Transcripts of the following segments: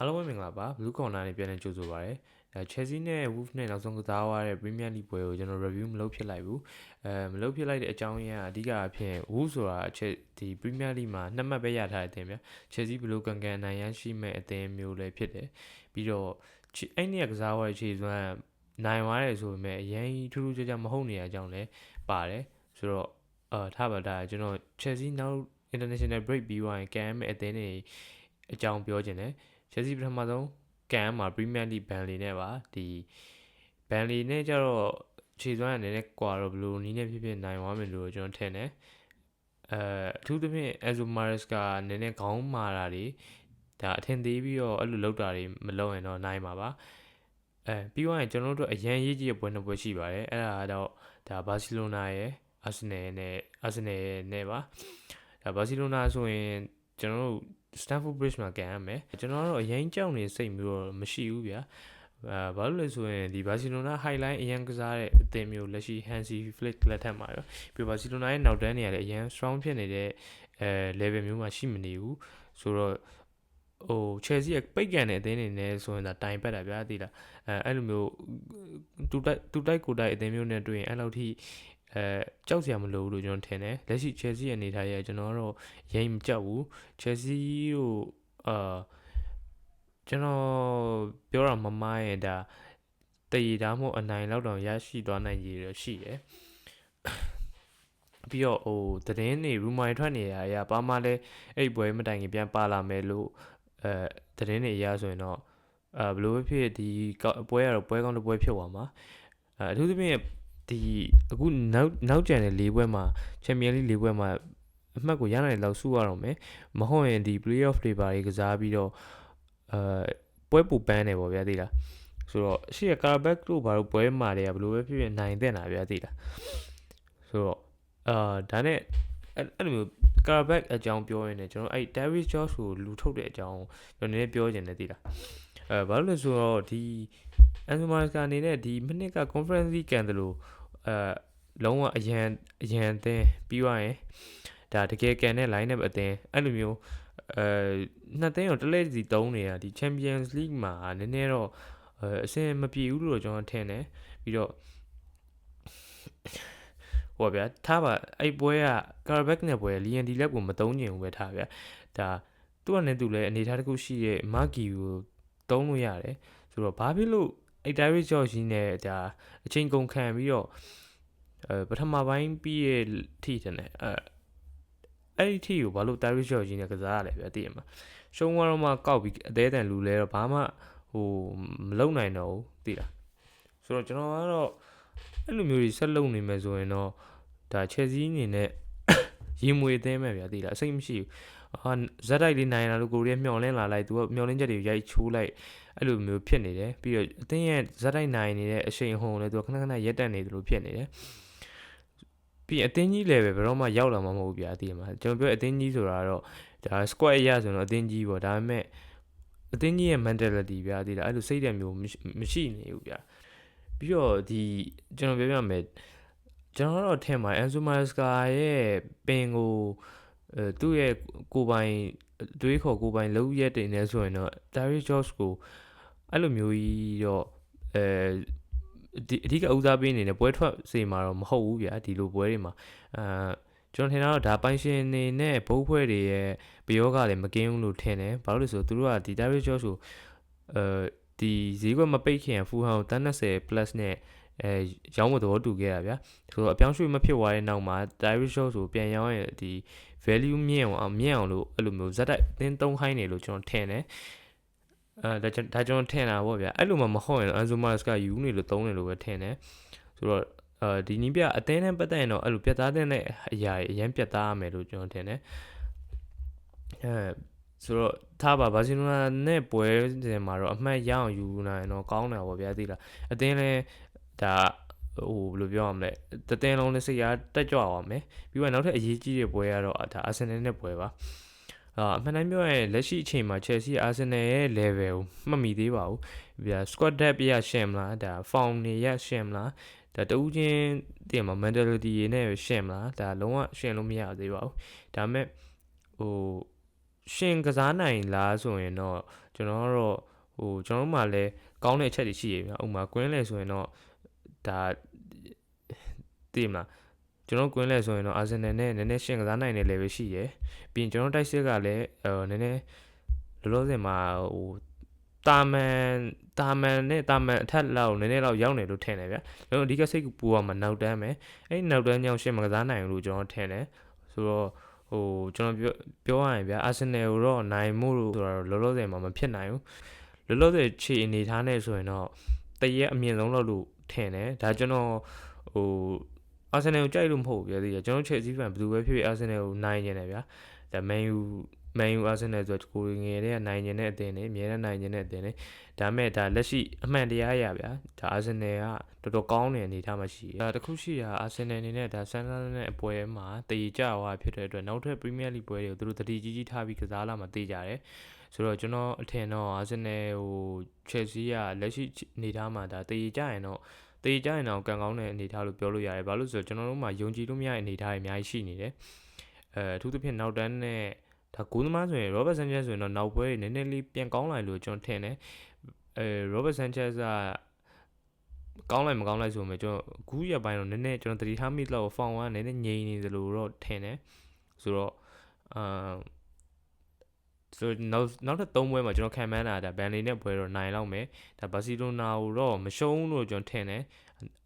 အားလုံးပဲမင်္ဂလာပါ Blue Corner နဲ့ပြန်လည်ကြိုဆိုပါရစေ။အဲ Chelsea နဲ့ Wolves နဲ့နောက်ဆုံးကစားသွားတဲ့ Premier League ပွဲကိုကျွန်တော် review မလုပ်ဖြစ်လိုက်ဘူး။အဲမလုပ်ဖြစ်လိုက်တဲ့အကြောင်းရင်းကအဓိကအဖြစ် Wolves ဆိုတာအချက်ဒီ Premier League မှာနှစ်မှတ်ပဲရထားတဲ့အသင်းဗျာ။ Chelsea ဘယ်လိုကန်ကန်အနိုင်ရရှိမဲ့အသင်းမျိုးလည်းဖြစ်တယ်။ပြီးတော့အဲ့နေ့ကစားသွားတဲ့ခြေစွမ်းနိုင်သွားတယ်ဆိုပေမဲ့အရင်ထူးထူးခြားခြားမဟုတ်နေတဲ့အကြောင်းလည်းပါတယ်။ဆိုတော့အာထားပါဒါကျွန်တော် Chelsea နောက် international break ပြီးသွားရင်ကန်မဲ့အသင်းတွေအကြောင်းပြောခြင်းတယ်။ Chelsea ပထမဆုံးကန်မှာ Premier League Burnley နဲ့ပါဒီ Burnley နဲ့ကျတော့ခြေစွမ်းအနေနဲ့ကွာတော့ဘလို့နီးနေဖြစ်ဖြစ်နိုင်သွားမယ်လို့ကျွန်တော်ထင်တယ်အဲအထူးသဖြင့် Enzo Maresca နည်းနည်းခေါင်းမာတာတွေဒါအထင်သေးပြီးတော့အဲ့လိုလောက်တာတွေမလုပ်ရင်တော့နိုင်မှာပါအဲပြီးတော့ကျွန်တော်တို့အရန်ရေးကြီးတဲ့ပွဲနှစ်ပွဲရှိပါတယ်အဲ့ဒါတော့ဒါဘာစီလိုနာရဲ့အာဆင်နယ်နဲ့အာဆင်နယ်နဲ့ပါဒါဘာစီလိုနာဆိုရင်ကျွန်တော်တို့ Stanford Bridge မှာကန်ရမယ်ကျွန်တော်ကတော့အရင်ကြောက်နေစိတ်မျိုးတော့မရှိဘူးဗျာအဲဘာလို့လဲဆိုရင်ဒီဘာစီလိုနာ highlight အရင်ကစားတဲ့အသင်းမျိုးလက်ရှိ Hansi Flick လက်ထက်မှာရောပြီးဘာစီလိုနာရဲ့နောက်တန်းနေရာလည်းအရင် strong ဖြစ်နေတဲ့အဲ level မျိုးမှာရှိမနေဘူးဆိုတော့ဟို Chelsea ကပိတ်ကန်တဲ့အသင်းတွေနဲ့ဆိုရင်ဒါတိုင်ပတ်တာဗျာသိလားအဲအဲ့လိုမျိုးတူတိုက်တူတိုက်ကိုတိုက်အသင်းမျိုးနဲ့တွေ့ရင်အဲ့လောက်ထိ အဲကြောက်စရာမလိုဘူးလို့ကျွန်တော်ထင်တယ်လက်ရှိ Chelsea ရဲ့အနေထားရဲ့ကျွန်တော်ကတော့ရိမ်မကြောက်ဘူး Chelsea တို့အာကျွန်တော်ပြောတာမမိုင်းရဲ့ဒါတည်တာမို့အနိုင်လောက်တော့ရရှိသွားနိုင်ရည်ရှိတယ်ပြီးတော့ဟိုသတင်းတွေ rumor ထွက်နေရအရာဘာမှလဲအဲ့ပွဲမတိုင်ခင်ပြန်ပါလာမယ်လို့အဲသတင်းတွေအရဆိုရင်တော့အဲဘယ်လိုဖြစ်ဒီပွဲကတော့ပွဲကောင်းတစ်ပွဲဖြစ်သွားမှာအဲအထူးသဖြင့် ဒီအခုနောက်နောက်ကျန်တဲ့၄ပွဲမှာချန်ပီယံလိ၄ပွဲမှာအမှတ်ကိုရနိုင်လောက်စုရတော့မယ်မဟုတ်ရင်ဒီ playoff တွေပါကြီးကစားပြီးတော့အဲပွဲပူပန်းနေပေါ့ဗျာသိလားဆိုတော့ရှေ့ကကာဘက်တို့ဘာလို့ပွဲမှာတွေကဘယ်လိုပဲဖြစ်ဖြစ်နိုင်တဲ့နာဗျာသိလားဆိုတော့အာဒါနဲ့အဲ့လိုမျိုးကာဘက်အကြောင်းပြောရင်းနဲ့ကျွန်တော်အဲ့ David Josh ကိုလူထုတ်တဲ့အကြောင်းကျွန်တော်နည်းနည်းပြောချင်တယ်သိလားအဲဘာလို့လဲဆိုတော့ဒီ Enzo Maresca အနေနဲ့ဒီမိနစ်က conference ကန်တယ်လို့ အဲလုံးဝအရန်အရန်အသင်းပြီးသွားရင်ဒါတကယ်ကန်တဲ့ line up အသင်းအဲ့လိုမျိုးအဲနှစ်သိန်းကိုတလဲစီတုံးနေတာဒီ Champions League မှာနည်းနည်းတော့အဆင်မပြေဘူးလို့ကျွန်တော်ထင်တယ်ပြီးတော့ဟိုဗျာထားပါအဲ့ပွဲက Carback နဲ့ပွဲ Lian D Lab ကိုမတုံးညင်ဘူးပဲထားဗျာဒါသူ့အနေနဲ့သူလည်းအနေထားတစ်ခုရှိရဲ့ Marky ကိုတုံးလို့ရတယ်ဆိုတော့ဘာဖြစ်လို့ အဲ့ David George နဲ့ဒါအချိန်ကုန်ခံပြီးတော့အဲပထမပိုင်းပြီးရဲ့ထိတယ်နဲ့အဲအဲ့ဒီထိကိုဘာလို့ David George နဲ့ကစားရလဲဗျာသိရမှာရှုံးသွားတော့မှကောက်ပြီးအသေးအတန်လူလဲတော့ဘာမှဟိုမလုံနိုင်တော့ဘူးသိလားဆိုတော့ကျွန်တော်ကတော့အဲ့လိုမျိုးကြီးဆက်လုံနေမယ်ဆိုရင်တော့ဒါ Chelsea အနေနဲ့ရင်မွေသင်းမဲ့ဗျာသိလားအစိတ်မရှိဘူး ဟာဇက်တိုက်လေးနိုင်လာလို့ကိုရီးယားမျောလင်းလာလိုက်သူကမျောလင်းချက်တွေရိုက်ချိုးလိုက်အဲ့လိုမျိုးဖြစ်နေတယ်ပြီးတော့အသင်းရဲ့ဇက်တိုက်နိုင်နေတဲ့အချိန်ဟုန်လည်းသူကခဏခဏရက်တက်နေတယ်လို့ဖြစ်နေတယ်ပြီးအတင်းကြီးလည်းပဲဘယ်တော့မှရောက်လာမှာမဟုတ်ဘူးဗျာအတင်းမှာကျွန်တော်ပြောအတင်းကြီးဆိုတာတော့ဒါ squad အရဆိုတော့အတင်းကြီးပေါ့ဒါပေမဲ့အတင်းကြီးရဲ့ mentality ဗျာဒီလားအဲ့လိုစိတ်ဓာတ်မျိုးမရှိနေဘူးဗျာပြီးတော့ဒီကျွန်တော်ပြောပြမယ်ကျွန်တော်တော့ထင်ပါ Enzo Maresca ရဲ့ပင်ကို အဲသူ့ရဲ့ကိုပိုင်တွေးခေါ်ကိုပိုင်လုံးရက်တင်နေဆိုရင်တော့ Darius George ကိုအဲ့လိုမျိုးကြီးတော့အဲဒီအဓိကဦးစားပေးနေတဲ့ပွဲထွက်စေမှာတော့မဟုတ်ဘူးဗျာဒီလိုပွဲတွေမှာအာကျွန်တော်ထင်တာတော့ဒါပိုင်ရှင်နေနဲ့ဘုတ်ဖွဲ့တွေရဲ့ပယောဂလည်းမကင်းဘူးလို့ထင်တယ်ဘာလို့လဲဆိုတော့သူတို့ကဒီ David George ကိုအဲဒီဈေးကွက်မပိတ်ခင်ဖူဟောင်းတန်း20 plus နဲ့ အဲရောင်းမတော်တူခဲ့တာဗျာဆိုတော့အပြောင်းရွှေ့မဖြစ်သွားတဲ့နောက်မှာ Direct Shot ဆိုပြန်ရောင်းရင်ဒီ value မြင့်အောင်မြင့်အောင်လို့အဲ့လိုမျိုးဇက်တိုက်သင်းသုံးခိုင်းနေလို့ကျွန်တော်ထင်တယ်အဲဒါဒါကျွန်တော်ထင်တာပေါ့ဗျာအဲ့လိုမှမဟုတ်ရင် Anzo Mares ကယူနေလို့သုံးနေလို့ပဲထင်တယ်ဆိုတော့အဲဒီနီးပြအသင်းနဲ့ပတ်သက်ရင်တော့အဲ့လိုပြတ်သားတဲ့အရာတွေအရင်ပြတ်သားရမယ်လို့ကျွန်တော်ထင်တယ်အဲဆိုတော့ထားပါဘာစီလိုနာနဲ့ပွဲစဉ်မှာတော့အမှတ်ရအောင်ယူနိုင်တော့ကောင်းတယ်ပေါ့ဗျာသိလားအသင်းလဲ ဒါဟိုဘယ်လိုပြောရမလဲတသင်းလုံးနဲ့စိတ်အားတက်ကြွအောင်မယ်ပြီးတော့နောက်ထပ်အရေးကြီးတဲ့ပွဲကတော့ဒါအာဆင်နယ်နဲ့ပွဲပါအာအမှန်တမ်းပြောရင်လက်ရှိအချိန်မှာ Chelsea Arsenal ရဲ့ level ကိုမှတ်မိသေးပါဘူးဗျာ squad depth ပြရရှင်းမလားဒါ form နေရရှင်းမလားဒါတူးချင်းတည်မှာ mentality ရနဲ့ရှင်းမလားဒါလုံးဝရှင်းလို့မရသေးပါဘူးဒါပေမဲ့ဟိုရှင်ကစားနိုင်လားဆိုရင်တော့ကျွန်တော်ကတော့ဟိုကျွန်တော်တို့မှလည်းကောင်းတဲ့အချက်တွေရှိရဗျာဥပမာကွင်းလဲဆိုရင်တော့ ဒါသိမလားကျွန်တော်ကွင်းလဲဆိုရင်တော့အာဆင်နယ်နဲ့နည်းနည်းရှင်းကစားနိုင်တဲ့ level ရှိရယ်ပြီးရင်ကျွန်တော်တိုက်စစ်ကလည်းဟိုနည်းနည်းလောလောဆယ်မှာဟိုတာမန်တာမန်နဲ့တာမန်အထက်လောက်နည်းနည်းလောက်ရောက်နေလို့ထင်တယ်ဗျာကျွန်တော်အဓိကစိတ်ပူရမှာနောက်တန်းပဲအဲ့နောက်တန်းကြောင့်ရှင်းမကစားနိုင်ဘူးလို့ကျွန်တော်ထင်တယ်ဆိုတော့ဟိုကျွန်တော်ပြောပြောရရင်ဗျာအာဆင်နယ်ကိုတော့နိုင်မှုလို့ဆိုတော့လောလောဆယ်မှာမဖြစ်နိုင်ဘူးလောလောဆယ်ခြေအနေထားနဲ့ဆိုရင်တော့ တရက်အမြင့်ဆုံးလောက်လို့ထင်တယ်ဒါကျွန်တော်ဟိုအာဆင်နယ်ကိုကြိုက်လို့မဟုတ်ဘူးပြောသေးတယ်ကျွန်တော်ချယ်ဆီဖန်ဘယ်သူပဲဖြစ်ဖြစ်အာဆင်နယ်ကိုနိုင်နေတယ်ဗျာဒါမန်ယူမန်ယူအာဆင်နယ်ဆိုတော့ကိုငယ်တဲ့ကနိုင်နေတဲ့အသင်းနေအများနဲ့နိုင်နေတဲ့အသင်းနေဒါမဲ့ဒါလက်ရှိအမှန်တရားရဗျာဒါအာဆင်နယ်ကတော်တော်ကောင်းတဲ့အနေအထားမှာရှိတယ်ဒါတခုရှိတာအာဆင်နယ်အနေနဲ့ဒါဆန်ဆန်နဲ့အပွဲမှာတည်ကြွားဖြစ်တဲ့အတွက်နောက်ထပ်ပရီးမီးယားလိပွဲတွေကိုသူတို့တတိကြီးကြီးထားပြီးကစားလာမှသိကြတယ် ဆိုတော့ကျွန်တော်အထင်တော့အာဆင်နယ်ဟိုချယ်ဆီကလက်ရှိအနေထားမှာဒါတည်ကြရင်တော့တေးကြရင်တော့ကံကောင်းတဲ့အနေအထားလို့ပြောလို့ရတယ်။ဘာလို့ဆိုတော့ကျွန်တော်တို့မှာယုံကြည်လို့မရတဲ့အနေအထားတွေအများကြီးရှိနေတယ်။အဲအထူးသဖြင့်နောက်တန်းနဲ့ဒါဂိုးသမားဆိုရင် Robert Sanchez ဆိုရင်တော့နောက်ပွဲတွေနည်းနည်းလေးပြန်ကောင်းလာလို့ကျွန်တော်ထင်တယ်။အဲ Robert Sanchez ကကောင်းလိုက်မကောင်းလိုက်ဆိုမှကျွန်တော်ဂူးရပိုင်းတော့နည်းနည်းကျွန်တော်တတိထားမိတော့ဖောင်ကနည်းနည်းငြိမ်နေသလိုတော့ထင်တယ်။ဆိုတော့အာ ဆိုနောက်နောက်ထပ်၃ပွဲမှာကျွန်တော်ခံမှန်းတာဒါဘန်လီနဲ့ပွဲတော့နိုင်လောက်မယ်ဒါဘာစီလိုနာကိုတော့မရှုံးလို့ကျွန်တော်ထင်တယ်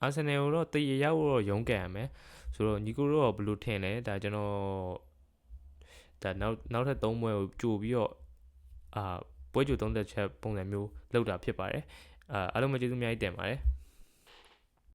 အာဆင်နယ်ကိုတော့တည်ရရောက်တော့ရုန်းကန်ရမယ်ဆိုတော့ညီကိုတော့ဘယ်လိုထင်လဲဒါကျွန်တော်ဒါနောက်နောက်ထပ်၃ပွဲကိုကြိုပြီးတော့အာပွဲကြို၃သက်ချက်ပုံစံမျိုးလောက်တာဖြစ်ပါတယ်အာအားလုံးပဲကျေးဇူးအများကြီးတင်ပါတယ်